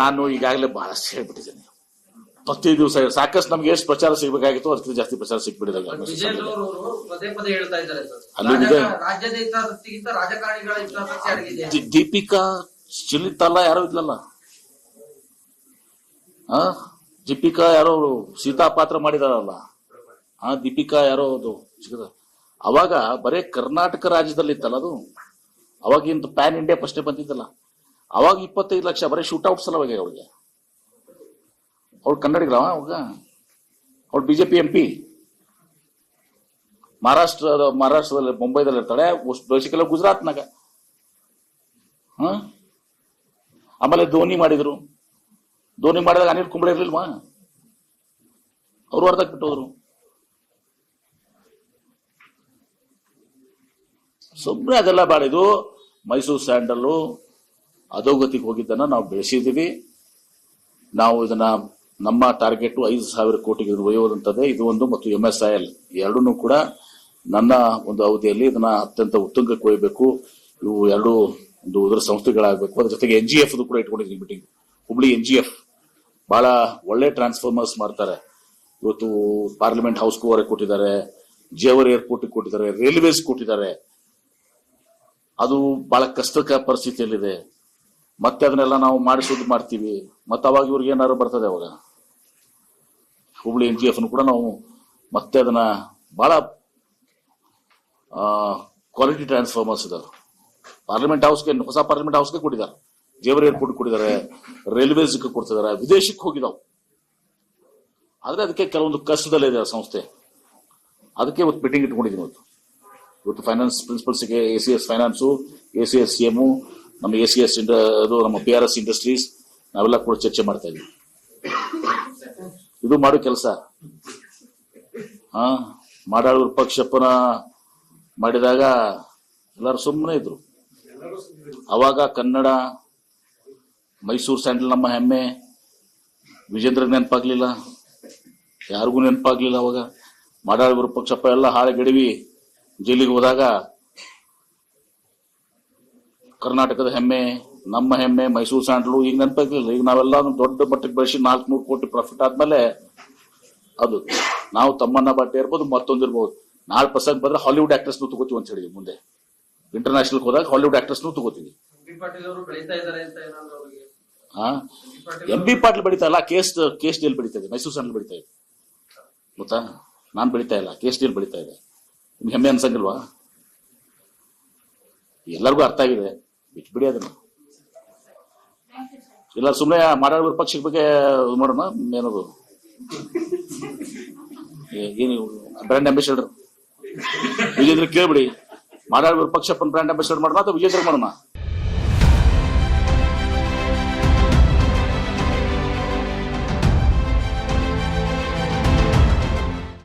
ನಾನು ಈಗಾಗಲೇ ಬಹಳಷ್ಟು ಹೇಳ್ಬಿಟ್ಟಿದ್ದೀನಿ ಪ್ರತಿ ದಿವಸ ಸಾಕಷ್ಟು ನಮ್ಗೆ ಎಷ್ಟು ಪ್ರಚಾರ ಸಿಗ್ಬೇಕಾಗಿತ್ತು ಅದಕ್ಕಿಂತ ಜಾಸ್ತಿ ಪ್ರಚಾರ ಸಿಗ್ಬಿಡಿದ ವಿಜಯನಗರ ಅವರು ಪದೇ ಪದೇ ಹೇಳ್ತಾ ಇದ್ದಾರೆ ಸರ್. ಅಲ್ಲಿ ರಾಜ- ಇದೆ. ರಾಜಕಾರಣಿಗಳ ಹಿತಾಸಕ್ತಿ ಅಡಗಿದೆ. ದಿ- ದೀಪಿಕಾ ಚಿಲಿತಲ್ಲ ಯಾರೋ ಇದ್ಲಲ್ಲ? ಆ? ದೀಪಿಕಾ ಯಾರೋ ಸೀತಾ ಪಾತ್ರ ಮಾಡಿದಾರಲ್ಲ? ಆ ದೀಪಿಕಾ ಯಾರೋ ಅದು ಸಿಗದ ಅವಾಗ ಬರೇ ಕರ್ನಾಟಕ ರಾಜ್ಯದಲ್ಲಿ ಇತ್ತಲ್ಲ ಅದು? ಅವಾಗಿಂದ ಪ್ಯಾನ್ ಇಂಡಿಯಾ ಫಸ್ಟೇ ಬಂದಿದ್ದಲ್ಲ ಅವಾಗ ಇಪ್ಪತ್ತೈದು ಲಕ್ಷ, ಬರೀ ಶೂಟ್ ಔಟ್ ಸಲುವಾಗಿ ಅವಳಿಗೆ ಅವಳು ಕನ್ನಡಿಗರ ಅವಾಗ. ಅವಳು ಬಿಜೆಪಿ ಎಂ ಪಿ ಮಹಾರಾಷ್ಟ್ರದ, ಮಹಾರಾಷ್ಟ್ರದಲ್ಲಿ, ಮುಂಬೈದಲ್ಲಿ ಇರ್ತಾಳೆ ಬೇಸಿಕಲ್ಲ ಗುಜರಾತ್ನಾಗ. ಹ? ಆಮೇಲೆ ಧೋನಿ ಮಾಡಿದ್ರು. ಧೋನಿ ಮಾಡಿದಾಗ ಅನಿಲ್ ಕುಂಬಳೆ ಇರ್ಲಿಲ್ವಾ? ಅವರು ಅರ್ಧ ಬಿಟ್ಟೋದ್ರು ಸುಮ್ಮನೆ ಅದೆಲ್ಲ ಬಾಳಿದು ಮೈಸೂರು ಸ್ಯಾಂಡಲ್ಲು ಅಧೋಗತಿಗೆ ಹೋಗಿದ್ದನ್ನ ನಾವು ಬೆಳೆಸಿದ್ದೀವಿ. ನಾವು ಇದನ್ನ ನಮ್ಮ ಟಾರ್ಗೆಟ್ ಐದು ಸಾವಿರ ಕೋಟಿಗೆ ಒಯ್ಯುವುದಂತದೆ ಇದು ಒಂದು ಮತ್ತು ಎಂ ಎಸ್ ಐ ಎಲ್ ಎರಡನ್ನೂ ಕೂಡ ನನ್ನ ಒಂದು ಅವಧಿಯಲ್ಲಿ ಇದನ್ನ ಅತ್ಯಂತ ಉತ್ತುಂಗಕ್ಕೆ ಒಯ್ಯಬೇಕು. ಇವು ಎರಡು ಒಂದು ಉದರ ಸಂಸ್ಥೆಗಳಾಗಬೇಕು. ಅದ್ರ ಜೊತೆಗೆ ಎನ್ ಜಿ ಎಫ್ ಕೂಡ ಇಟ್ಕೊಂಡಿದ್ದೀನಿ meeting Hubli N G F ಬಹಳ ಒಳ್ಳೆ ಟ್ರಾನ್ಸ್ಫಾರ್ಮರ್ಸ್ ಮಾಡ್ತಾರೆ. ಇವತ್ತು ಪಾರ್ಲಿಮೆಂಟ್ ಹೌಸ್ ಅವರೇ ಕೊಟ್ಟಿದ್ದಾರೆ. ಜೇವರ್ ಏರ್ಪೋರ್ಟ್ ಕೊಟ್ಟಿದ್ದಾರೆ. ರೈಲ್ವೇಸ್ ಕೊಟ್ಟಿದ್ದಾರೆ. ಅದು ಬಹಳ ಕಷ್ಟಕ ಪರಿಸ್ಥಿತಿಯಲ್ಲಿದೆ. ಮತ್ತೆ ಅದನ್ನೆಲ್ಲ ನಾವು ಮಾಡಿಸೋದು ಮಾಡ್ತೀವಿ. ಮತ್ತೆ ಅವಾಗ ಇವ್ರಿಗೆ ಏನಾದ್ರು ಬರ್ತದೆ ಅವಾಗ. ಹುಬ್ಳಿ ಎನ್ ಜಿ ಎಫ್ನು ಕೂಡ ನಾವು ಮತ್ತೆ ಅದನ್ನ ಬಹಳ ಕ್ವಾಲಿಟಿ ಟ್ರಾನ್ಸ್ಫಾರ್ಮರ್ಸ್ ಇದಾವೆ. ಪಾರ್ಲಿಮೆಂಟ್ ಹೌಸ್ಗೆ ಹೊಸ ಪಾರ್ಲಿಮೆಂಟ್ ಹೌಸ್ಗೆ ಕೊಟ್ಟಿದ್ದಾರೆ. ಜೇವರ್ ಏರ್ಪೋರ್ಟ್ ಕೊಟ್ಟಿದ್ದಾರೆ. ರೈಲ್ವೇಸ್ ಕೊಡ್ತಿದ್ದಾರೆ. ವಿದೇಶಕ್ಕೆ ಹೋಗಿದಾವ್. ಆದ್ರೆ ಅದಕ್ಕೆ ಕೆಲವೊಂದು ಕಷ್ಟದಲ್ಲಿದೆ ಆ ಸಂಸ್ಥೆ. ಅದಕ್ಕೆ ಇವತ್ತು ಮೀಟಿಂಗ್ ಇಟ್ಕೊಂಡಿದ್ದೀನಿ ಇವತ್ತು. ಇವತ್ತು finance ಪ್ರಿನ್ಸಿಪಲ್ಸ್ಗೆ A C S finance A C S C M ನಮ್ಮ ಎ ಸಿ ಎಸ್ ಅದು ನಮ್ಮ ಪಿ ಆರ್ ಎಸ್ ಇಂಡಸ್ಟ್ರೀಸ್ ನಾವೆಲ್ಲ ಕೂಡ ಚರ್ಚೆ ಮಾಡ್ತಾ ಇದ್ವಿ. ಇದು ಮಾಡೋ ಕೆಲಸ. ಹಾ ಮಾಡಾಳು ಪಕ್ಷಪ್ಪನ ಮಾಡಿದಾಗ ಎಲ್ಲರೂ ಸುಮ್ಮನೆ ಇದ್ರು. ಅವಾಗ ಕನ್ನಡ, ಮೈಸೂರು ಸ್ಯಾಂಡಲ್ ನಮ್ಮ ಹೆಮ್ಮೆ. ವಿಜೇಂದ್ರ ನೆನಪಾಗ್ಲಿಲ್ಲ. ಯಾರಿಗೂ ನೆನಪಾಗ್ಲಿಲ್ಲ ಅವಾಗ. ಮಾಡಾಳು ವಿರೂಪಾಕ್ಷಪ್ಪ ಎಲ್ಲ ಹಾಳೆ ಗಡಿವಿ ಜೈಲಿಗೆ ಹೋದಾಗ ಕರ್ನಾಟಕದ ಹೆಮ್ಮೆ ನಮ್ಮ ಹೆಮ್ಮೆ ಮೈಸೂರು ಸ್ಯಾಂಡಲು ಈಗ ನೆನಪಾಗ್ಲಿಲ್ಲ. ಈಗ ನಾವೆಲ್ಲ ದೊಡ್ಡ ಮಟ್ಟಕ್ಕೆ ಬೆಳೆಸಿ ನಾಲ್ಕುನೂರು ಕೋಟಿ ಪ್ರಾಫಿಟ್ ಆದ್ಮೇಲೆ ಅದು. ನಾವು ತಮ್ಮನ್ನ ಬಟ್ಟೆ ಇರ್ಬೋದು ಮತ್ತೊಂದು ಇರ್ಬೋದು. ನಾಲ್ಕು ಪರ್ಸೆಂಟ್ ಬಂದ್ರೆ ಹಾಲಿವುಡ್ ಆಕ್ಟ್ರೆಸ್ನು ತಗೋತೀವಿ ಅಂತ ಹೇಳಿದ್ವಿ ಮುಂದೆ. ಇಂಟರ್ನ್ಯಾಷನಲ್ ಹೋದಾಗ ಹಾಲಿವುಡ್ ಆಕ್ಟ್ರೆಸ್ನು ತಗೋತೀವಿ. ಹಾ? ಎಂ ಬಿ ಪಾಟೀಲ್ ಬೆಳೀತಾ ಇಲ್ಲ ಕೇಸ್ ಕೇಸ್ ಡೀಲ್ ಬೆಳೀತಾ ಇದೆ ಮೈಸೂರು ಸ್ಯಾಂಡಲ್ ಬೆಳೀತಾ ಇದೆ. ಗೊತ್ತಾ? ನಾನ್ ಬೆಳೀತಾ ಇಲ್ಲ ಕೇಸ್ ಡೀಲ್ ಬೆಳೀತಾ ಇದೆ. ನಿಮ್ಗೆ ಹೆಮ್ಮೆ ಅನ್ಸಂಗಿಲ್ವಾ? ಎಲ್ಲರಿಗೂ ಅರ್ಥ ಆಗಿದೆ. ಬಿಟ್ಬಿಡಿ ಅದನ್ನು. ಇಲ್ಲ ಸುಮ್ಮನೆ ಮಾಡಾಳ ಪಕ್ಷದ ಬಗ್ಗೆ ಮಾಡೋಣ, ಏನದು? ಏನು ಬ್ರ್ಯಾಂಡ್ ಅಂಬಾಸಿಡರ್ ವಿಜೇಂದ್ರ ಕೇಳ್ಬಿಡಿ. ಮಾಡಾಳ ಪಕ್ಷಪ್ಪನ ಬ್ರ್ಯಾಂಡ್ ಅಂಬಾಸಿಡರ್ ಮಾಡೋಣ ಅಥವಾ ವಿಜೇಂದ್ರ ಮಾಡೋಣ